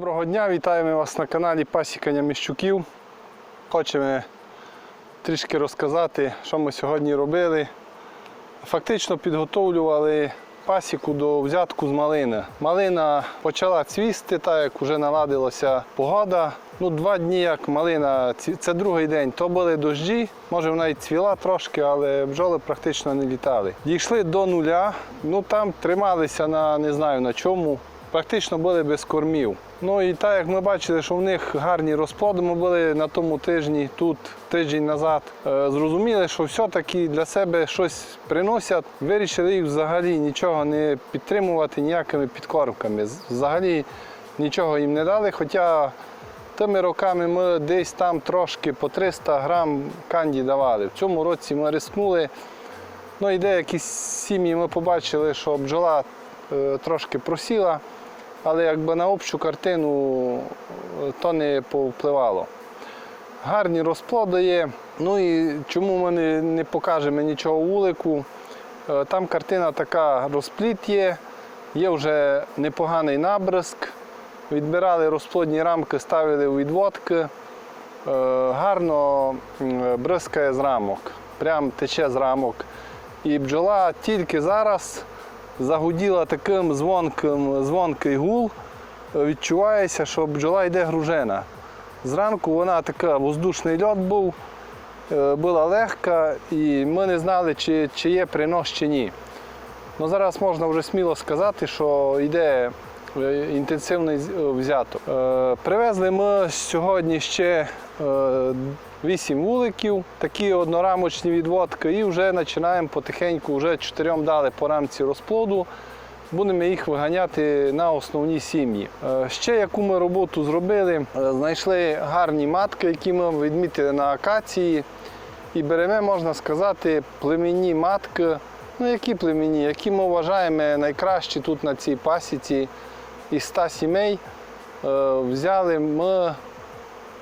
Доброго дня, вітаємо вас на каналі Пасікання Міщуків. Хочемо трішки розказати, що ми сьогодні робили. Фактично підготовлювали пасіку до взятку з малини. Малина почала цвісти, так як вже наладилася погода. Ну, два дні, як малина, це другий день, то були дощі, може вона і цвіла трошки, але бджоли практично не літали. Дійшли до нуля, ну там трималися на не знаю на чому, практично були без кормів. Ну і так як ми бачили, що в них гарні розплоди, ми були на тому тижні, тут тиждень назад, е, зрозуміли, що все-таки для себе щось приносять. Вирішили їх взагалі нічого не підтримувати ніякими підкормками. Взагалі нічого їм не дали. Хоча тими роками ми десь там трошки по 300 грам канді давали. В цьому році ми рискнули. Ну і деякі сім'ї ми побачили, що бджола е, трошки просіла, але якби на общу картину е, то не повпливало. Гарні розплоди є. Ну і чому ми не, покажемо нічого вулику? Е, Там картина така розпліт є, є вже непоганий набризк. Відбирали розплодні рамки, ставили у відводки. Е, Гарно бризкає з рамок, прям тече з рамок. І бджола тільки зараз загуділа таким дзвонким, дзвонкий гул. Відчувається, що бджола йде гружена. Зранку вона така воздушний льот був, е, була легка, і ми не знали, чи, чи є принос чи ні. Ну, зараз можна вже сміло сказати, що йде е, інтенсивний взяток. Е, Привезли ми сьогодні ще 8 вуликів, такі однорамочні відводки, і вже починаємо потихеньку, вже чотирьом дали по рамці розплоду. Будемо їх виганяти на основні сім'ї. Е, Ще яку ми роботу зробили, е, знайшли гарні матки, які ми відмітили на акації. І беремо, можна сказати, племінні матки. Ну, які племінні, які ми вважаємо найкращі тут на цій пасіці із 100 сімей. Е, Взяли ми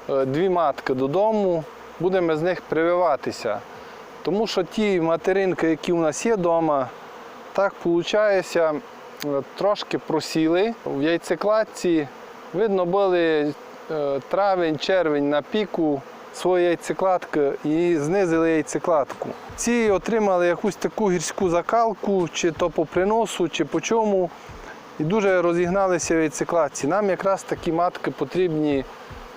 дві матки додому, будемо з них прививатися. Тому що ті материнки, які у нас є вдома, так виходить, трошки просіли в яйцекладці. Видно, були е, травень, червень на піку своєї яйцекладки і знизили яйцекладку. Ці отримали якусь таку гірську закалку, чи то по приносу, чи по чому, і дуже розігналися в яйцекладці. Нам якраз такі матки потрібні,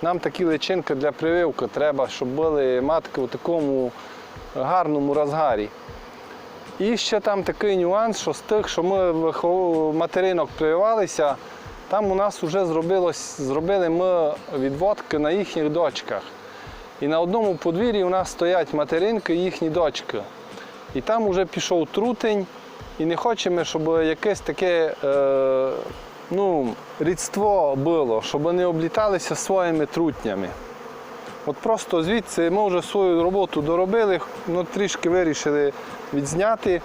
нам такі личинки для прививки треба, щоб були матки у такому гарному розгарі. І ще там такий нюанс, що з тих, що ми вихов- материнок прививалися, там у нас вже зробили ми відводки на їхніх дочках. І на одному подвір'ї у нас стоять материнки і їхні дочки. І там вже пішов трутень, і не хочемо, щоб якесь таке е, ну, рідство було, щоб вони обліталися своїми трутнями. От просто звідси ми вже свою роботу доробили, ну, трішки вирішили відзняти.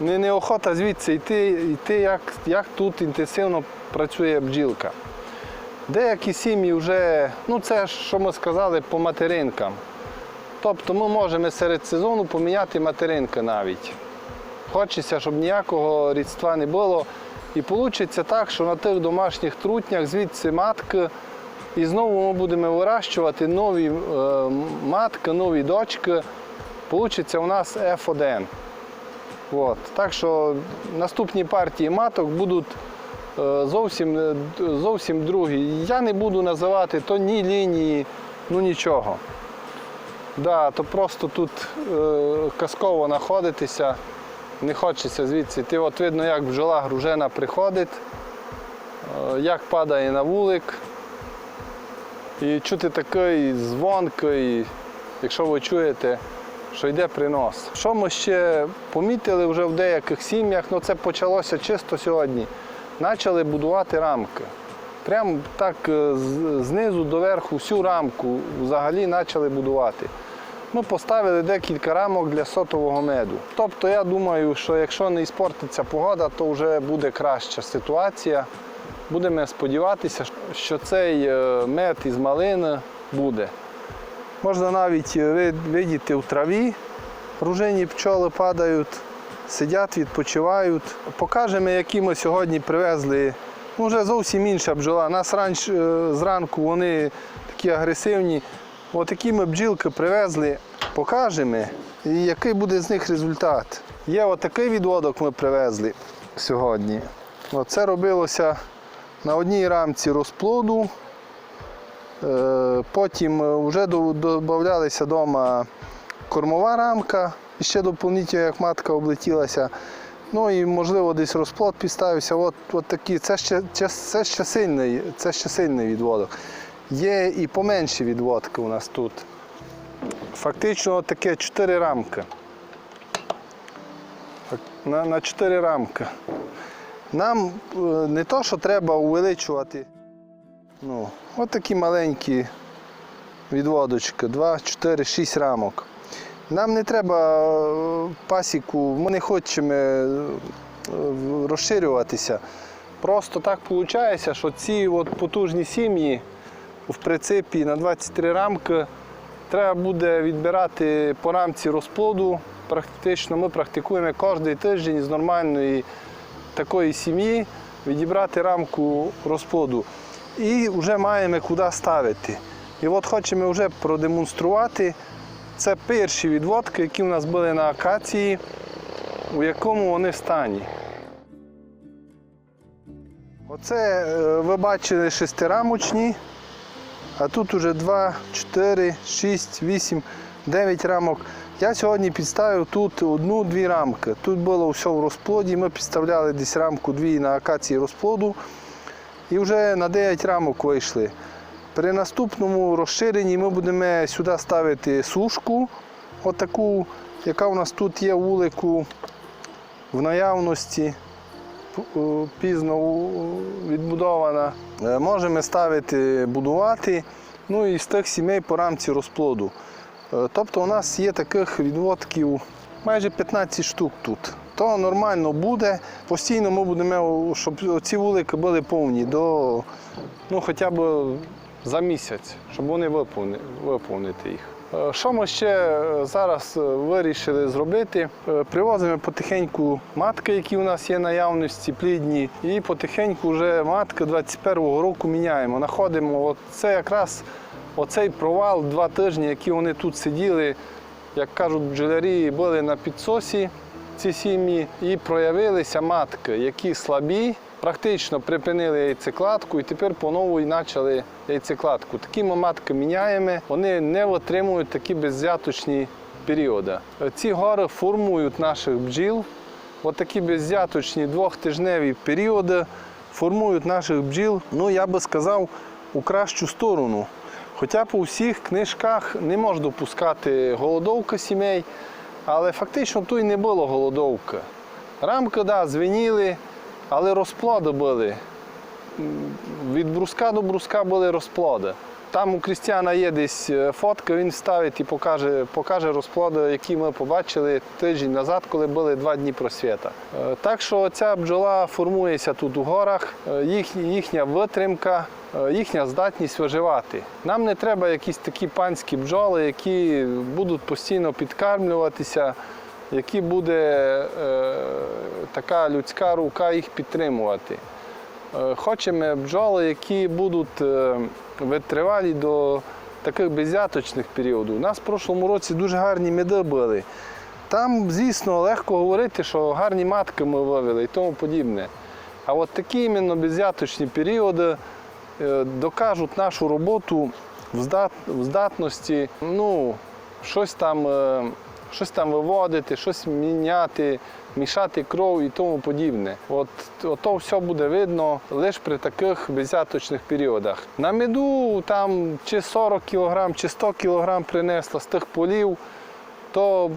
Не, неохота звідси йти, йти як, як тут інтенсивно працює бджілка. Деякі сім'ї вже, ну це що ми сказали, по материнкам. Тобто ми можемо серед сезону поміняти материнки навіть. Хочеться, щоб ніякого рідства не було. І вийде так, що на тих домашніх трутнях звідси матки, і знову ми будемо вирощувати нові е, матки, нові дочки. Получиться у нас F1. От. Так що наступні партії маток будуть е, зовсім, е, зовсім другі. Я не буду називати то ні лінії, ну нічого. Да, то просто тут е, казково знаходитися, не хочеться звідси. Ти от видно, як бджола гружена приходить, е, як падає на вулик. І чути такий дзвонкий, якщо ви чуєте, що йде принос. Що ми ще помітили вже в деяких сім'ях, ну це почалося чисто сьогодні. Почали будувати рамки. Прямо так е, знизу до верху всю рамку взагалі почали будувати. Ми поставили декілька рамок для сотового меду. Тобто я думаю, що якщо не іспортиться погода, то вже буде краща ситуація. Будемо сподіватися, що цей е, мед із малини буде. Можна навіть видіти в траві, ружині пчоли падають, сидять, відпочивають. Покажемо, які ми сьогодні привезли Ну, вже зовсім інша бджола. Нас раніше зранку вони такі агресивні. Отакі ми бджілки привезли, покажемо, і який буде з них результат. Є отакий відводок ми привезли сьогодні. Оце робилося на одній рамці розплоду. Е, Потім е, вже до- додавалася вдома кормова рамка, ще доповнительно, як матка облетілася. Ну і можливо десь розплод підставився. От, от такі. Це ще, це, це, ще сильний, це ще сильний відводок. Є і поменші відводки у нас тут. Фактично таке 4 рамки. На, на 4 рамки. Нам е, не то, що треба увеличувати. Ну, от такі маленькі відводочки, 2, 4, 6 рамок. Нам не треба е, пасіку, ми не хочемо е, розширюватися. Просто так виходить, що ці от потужні сім'ї в принципі на 23 рамки треба буде відбирати по рамці розплоду. Практично ми практикуємо кожен тиждень з нормальної такої сім'ї відібрати рамку розплоду. І вже маємо куди ставити. І от хочемо вже продемонструвати. Це перші відводки, які у нас були на акації, у якому вони стані. Оце е, ви бачили шестирамочні, а тут уже 2, 4, 6, 8, 9 рамок. Я сьогодні підставив тут одну-дві рамки. Тут було все в розплоді. Ми підставляли десь рамку дві на акації розплоду і вже на 9 рамок вийшли. При наступному розширенні ми будемо сюди ставити сушку, отаку, яка у нас тут є в улику в наявності, пізно відбудована. Е, Можемо ставити, будувати, ну і з тих сімей по рамці розплоду. Е, Тобто у нас є таких відводків майже 15 штук тут. То нормально буде. Постійно ми будемо, щоб ці вулики були повні до ну, хоча б за місяць, щоб вони виповнити їх. Е, Що ми ще е, зараз е, вирішили зробити? Привозимо потихеньку матки, які у нас є наявності, плідні, і потихеньку вже матки 21-го року міняємо. Находимо. Це якраз оцей провал два тижні, які вони тут сиділи, як кажуть бджолярі, були на підсосі ці сім'ї і проявилися матки, які слабі, практично припинили яйцекладку і тепер по-нову почали яйцекладку. Такі ми матки міняємо, вони не витримують такі беззяточні періоди. Ці гори формують наших бджіл. От такі беззяточні двохтижневі періоди формують наших бджіл, ну я би сказав, у кращу сторону. Хоча по всіх книжках не можна допускати голодовки сімей, але фактично тут і не було голодовки. Рамки, да, звеніли, але розплоди були. Від бруска до бруска були розплоди. Там у Крістіана є десь е, фотка, він вставить і покаже, покаже розплоди, які ми побачили тиждень назад, коли були два дні просвіта. Е, Так що ця бджола формується тут у горах, е, їх, їхня витримка, їхня здатність виживати. Нам не треба якісь такі панські бджоли, які будуть постійно підкармлюватися, які буде е, така людська рука їх підтримувати. Е, Хочемо бджоли, які будуть е, витривалі до таких беззяточних періодів. У нас в прошлому році дуже гарні меди були. Там, звісно, легко говорити, що гарні матки ми вивели і тому подібне. А от такі іменно беззяточні періоди докажуть нашу роботу в здатності ну, щось там, щось там виводити, щось міняти, мішати кров і тому подібне. От, то все буде видно лише при таких беззяточних періодах. На меду там чи 40 кг, чи 100 кг принесла з тих полів, то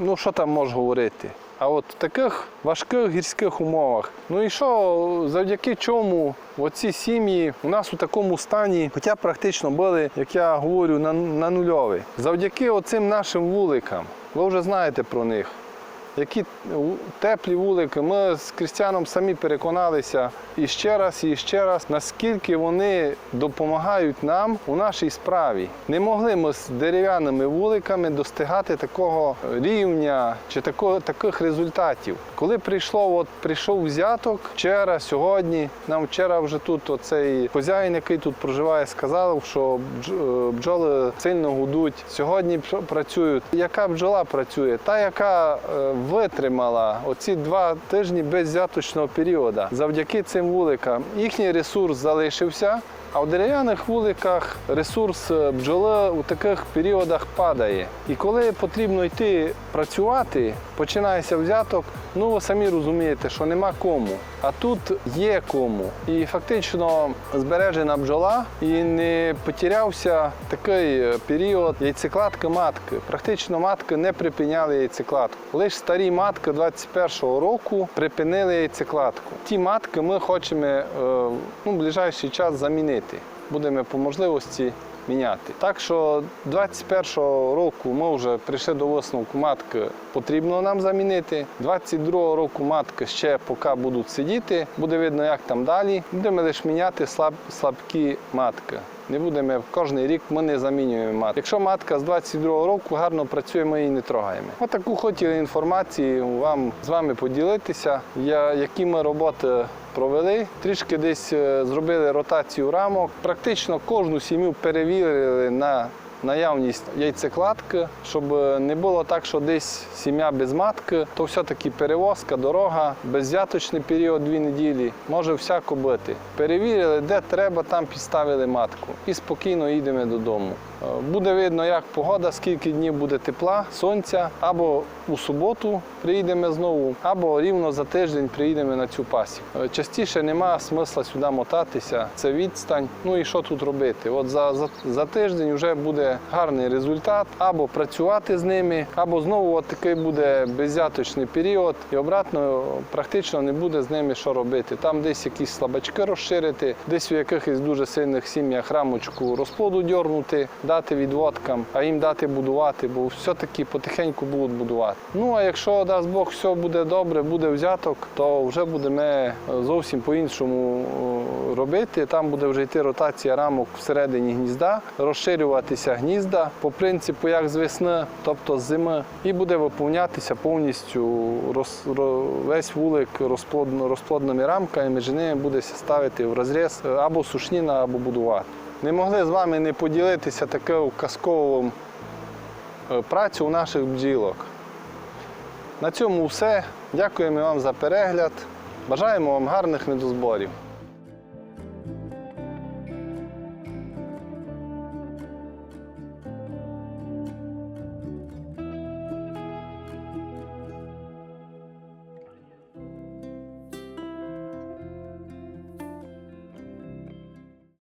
ну що там можеш говорити? А от в таких важких гірських умовах. Ну і що, завдяки чому оці сім'ї у нас у такому стані, хоча практично були, як я говорю, на, на нульовий. Завдяки оцим нашим вуликам, ви вже знаєте про них. Які теплі вулики. Ми з Крістяном самі переконалися і ще раз, і ще раз, наскільки вони допомагають нам у нашій справі. Не могли ми з дерев'яними вуликами достигати такого рівня чи такого, таких результатів. Коли прийшло, от прийшов взяток вчора, сьогодні, нам вчора вже тут оцей хазяїн, який тут проживає, сказав, що е, бджоли сильно гудуть. Сьогодні працюють. Яка бджола працює? Та, яка е, витримала оці два тижні беззяточного періоду. Завдяки цим вуликам їхній ресурс залишився. А в дерев'яних вуликах ресурс е, бджоли у таких періодах падає. І коли потрібно йти працювати, починається взяток, ну ви самі розумієте, що нема кому. А тут є кому. І фактично збережена бджола і не потерявся такий е, період яйцекладки матки. Практично матки не припиняли яйцекладку. Лише старі матки 21-го року припинили яйцекладку. Ті матки ми хочемо е, ну, в ближайший час замінити. Будемо по можливості міняти. Так що 21-го року ми вже прийшли до висновку матки потрібно нам замінити. 22-го року матки ще поки будуть сидіти, буде видно, як там далі. Будемо лише міняти слаб, слабкі матки. Не будемо кожен рік ми не замінюємо матку. Якщо матка з 22-го року гарно працює, ми її не трогаємо. Отаку хотіли інформацію вам з вами поділитися. Я, які ми роботи провели. Трішки десь е, зробили ротацію рамок. Практично кожну сім'ю перевірили на наявність яйцекладки, щоб е, не було так, що десь сім'я без матки, то все-таки перевозка, дорога, беззяточний період дві неділі, може всяко бити. Перевірили, де треба, там підставили матку і спокійно їдемо додому. Е, Буде видно, як погода, скільки днів буде тепла, сонця, або у суботу приїдемо знову, або рівно за тиждень приїдемо на цю пасіку. Е, Частіше немає смисла сюди мотатися, це відстань. Ну і що тут робити? От за, за, за тиждень вже буде гарний результат, або працювати з ними, або знову от такий буде беззяточний період, і обратно практично не буде з ними що робити. Там десь якісь слабачки розширити, десь у якихось дуже сильних сім'ях рамочку розплоду дьорнути, дати відводкам, а їм дати будувати, бо все-таки потихеньку будуть будувати. Ну а якщо дасть Бог все буде добре, буде взяток, то вже будемо зовсім по-іншому е, робити. Там буде вже йти ротація рамок всередині гнізда, розширюватися гнізда по принципу як з весни, тобто з зими, і буде виповнятися повністю роз, ро- весь вулик розплодними рамками, між ними буде ставити в розріз е, або сушніна, або будувати. Не могли з вами не поділитися такою казковою е, працю у наших бджілок. На цьому все. Дякуємо вам за перегляд. Бажаємо вам гарних медозборів.